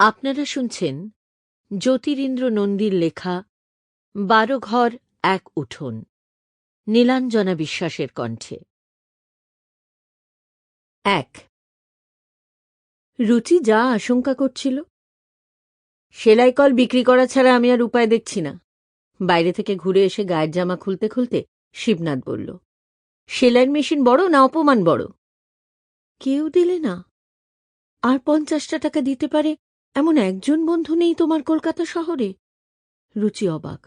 আপনারা শুনছেন জ্যোতিরিন্দ্র নন্দীর লেখা, বারো ঘর, এক উঠোন। নীলাঞ্জনা বিশ্বাসের কণ্ঠে। এক। রুচি যা আশঙ্কা করছিল? সেলাই কল বিক্রি করা ছাড়া আমি আর উপায় দেখছি না। বাইরে থেকে ঘুরে এসে গায়ের জামা খুলতে খুলতে শিবনাথ বলল, সেলাইয়ের মেশিন বড় না অপমান বড়? কেউ দিলে না। আর পঞ্চাশটা টাকা দিতে পারে এমন একজন বন্ধু নেই তোমার কলকাতা শহরে? রুচি অবাক।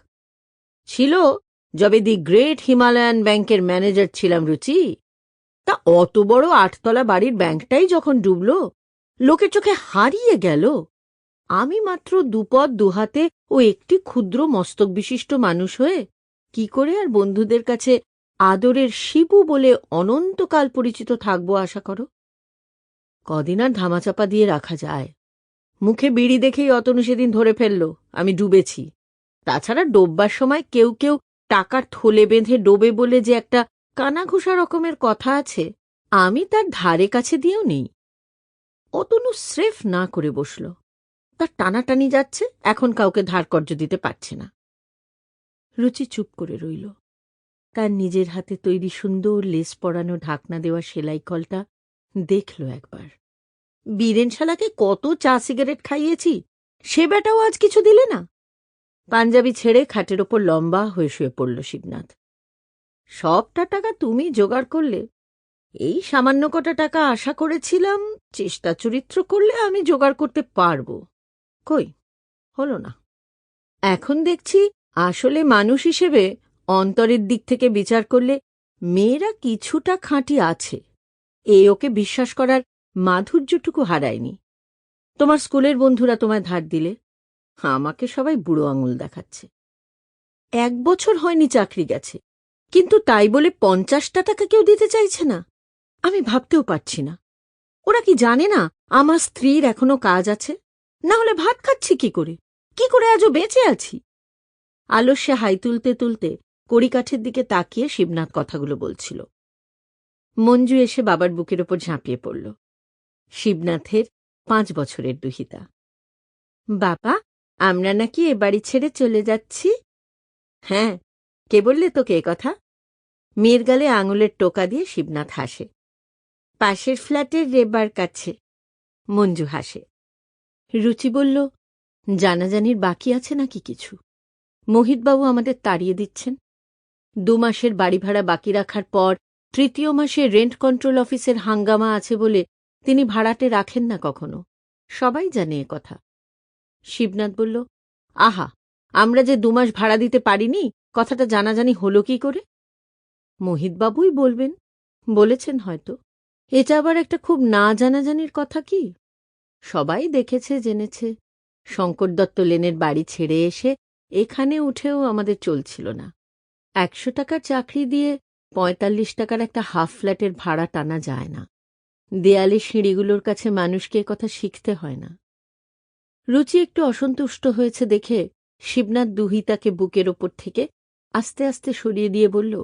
ছিল যবে দি গ্রেট হিমালয়ান ব্যাংকের ম্যানেজার ছিলাম, রুচি। তা অত বড় আটতলা বাড়ির ব্যাংকটাই যখন ডুবল, লোকের চোখে হারিয়ে গেল। আমি মাত্র দুপদ দুহাতে ও একটি ক্ষুদ্র মস্তক বিশিষ্ট মানুষ হয়ে কি করে আর বন্ধুদের কাছে আদরের শিবু বলে অনন্তকাল পরিচিত থাকব আশা করো? কদিন আর ধামাচাপা দিয়ে রাখা যায়। মুখে বিড়ি দেখেই অতনু সেদিন ধরে ফেলল, আমি ডুবেছি। তাছাড়া ডোববার সময় কেউ কেউ টাকার থলে বেঁধে ডোবে বলে যে একটা কানাঘুষা রকমের কথা আছে, আমি তার ধারে কাছে দিয়েও নেই। অতনু স্রেফ না করে বসল। তার টানাটানি যাচ্ছে, এখন কাউকে ধার কর্য দিতে পারছে না। রুচি চুপ করে রইল। তার নিজের হাতে তৈরি সুন্দর লেস পরানো ঢাকনা দেওয়া সেলাই কলটা দেখল একবার। বীরেন শালাকে কত চা সিগারেট খাইয়েছি, সে বেটাও আজ কিছু দিলে না। পাঞ্জাবি ছেড়ে খাটের ওপর লম্বা হয়ে শুয়ে পড়ল শিবনাথ। সবটা টাকা তুমি জোগাড় করলে, এই সামান্য কটা টাকা আশা করেছিলাম চেষ্টা চরিত্র করলে আমি জোগাড় করতে পারব। কই, হলো না। এখন দেখছি আসলে মানুষ হিসেবে অন্তরের দিক থেকে বিচার করলে মেয়েরা কিছুটা খাঁটি আছে। এ ওকে বিশ্বাস করার মাধুর্যটুকু হারায়নি। তোমার স্কুলের বন্ধুরা তোমায় ধার দিলে? আমাকে সবাই বুড়ো আঙুল দেখাচ্ছে। এক বছর হয়নি চাকরি গেছে, কিন্তু তাই বলে পঞ্চাশটা টাকা কেউ দিতে চাইছে না। আমি ভাবতেও পারছি না। ওরা কি জানে না আমার স্ত্রীর এখনও কাজ আছে? না হলে ভাত খাচ্ছি কি করে? কি করে আজও বেঁচে আছি? আলস্যে হাই তুলতে তুলতে কড়িকাঠের দিকে তাকিয়ে শিবনাথ কথাগুলো বলছিল। মঞ্জু এসে বাবার বুকের ওপর ঝাঁপিয়ে পড়ল। শিবনাথের পাঁচ বছরের দুহিতা। বাবা, আমরা নাকি এ বাড়ি ছেড়ে চলে যাচ্ছি? হ্যাঁ কে বললে তোকে কথা? মেয়ের গালে আঙুলের টোকা দিয়ে শিবনাথ হাসে। পাশের ফ্ল্যাটের রেবার কাছে, মঞ্জু হাসে। রুচি বলল, জানাজানির বাকি আছে নাকি কিছু? মোহিতবাবু আমাদের তাড়িয়ে দিচ্ছেন। দু মাসের বাড়ি ভাড়া বাকি রাখার পর তৃতীয় মাসে রেন্ট কন্ট্রোল অফিসের হাঙ্গামা আছে বলে তিনি ভাড়াটে রাখেন না কখনো। সবাই জানে এ কথা। শিবনাথ বলল, আহা, আমরা যে দুমাস ভাড়া দিতে পারিনি, কথাটা জানাজানি হল কি করে? মোহিতবাবুই বলবেন, বলেছেন হয়তো। এটা আবার একটা খুব না জানাজানির কথা কি? সবাই দেখেছে, জেনেছে। শঙ্কর দত্ত লেনের বাড়ি ছেড়ে এসে এখানে উঠেও আমাদের চলছিল না। একশো টাকার চাকরি দিয়ে পঁয়তাল্লিশ টাকার একটা হাফ ফ্ল্যাটের ভাড়া টানা যায় না। দেয়ালে সিঁড়িগুলোর কাছে মানুষকে কথা শিখতে হয় না। রুচি একটু অসন্তুষ্ট হয়েছে দেখে শিবনাথ দুহিতাকে বুকের ওপর থেকে আস্তে আস্তে সরিয়ে দিয়ে বলল,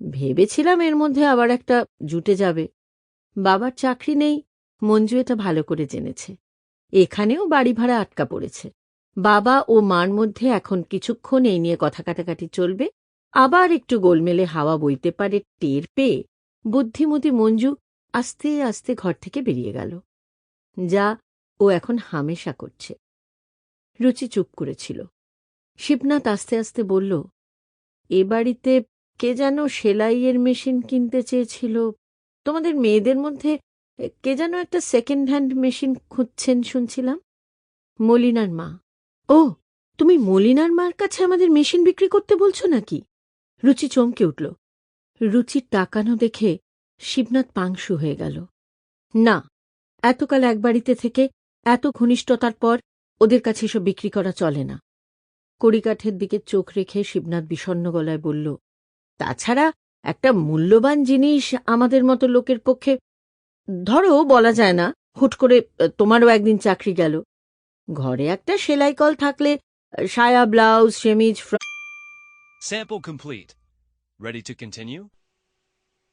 ভেবেছিলাম এর মধ্যে আবার একটা জুটে যাবে। বাবার চাকরি নেই, মঞ্জু এটা ভালো করে জেনেছে। এখানেও বাড়ি ভাড়া আটকা পড়েছে। বাবা ও মার মধ্যে এখন কিছুক্ষণ এই নিয়ে কথা কাটাকাটি চলবে। আবার একটু গোলমেলে হাওয়া বইতে পারে টের পেয়ে বুদ্ধিমতী মঞ্জু আস্তে আস্তে ঘর থেকে বেরিয়ে গেল। যা ও এখন হামেশা করছে। রুচি চুপ করেছিল। শিবনাথ আস্তে আস্তে বলল, এ বাড়িতে কে যেন সেলাইয়ের মেশিন কিনতে চেয়েছিল। তোমাদের মেয়েদের মধ্যে কে যেন একটা সেকেন্ড হ্যান্ড মেশিন খুঁজছেন শুনছিলাম। মলিনার মা। ও, তুমি মলিনার মার কাছে আমাদের মেশিন বিক্রি করতে বলছো নাকি? রুচি চমকে উঠল। রুচির তাকানো দেখে শিবনাথ পাংশু হয়ে গেল। না, এতকাল এক বাড়িতে থেকে এত ঘনিষ্ঠতার পর ওদের কাছে এসব বিক্রি করা চলে না। কড়িকাঠের দিকে চোখ রেখে শিবনাথ বিষণ্ন গলায় বলল, তাছাড়া একটা মূল্যবান জিনিস আমাদের মতো লোকের পক্ষে, ধরো বলা যায় না, হুট করে তোমারও একদিন চাকরি গেল। ঘরে একটা সেলাই কল থাকলে সায়া, ব্লাউজ, সেমিজ Sample?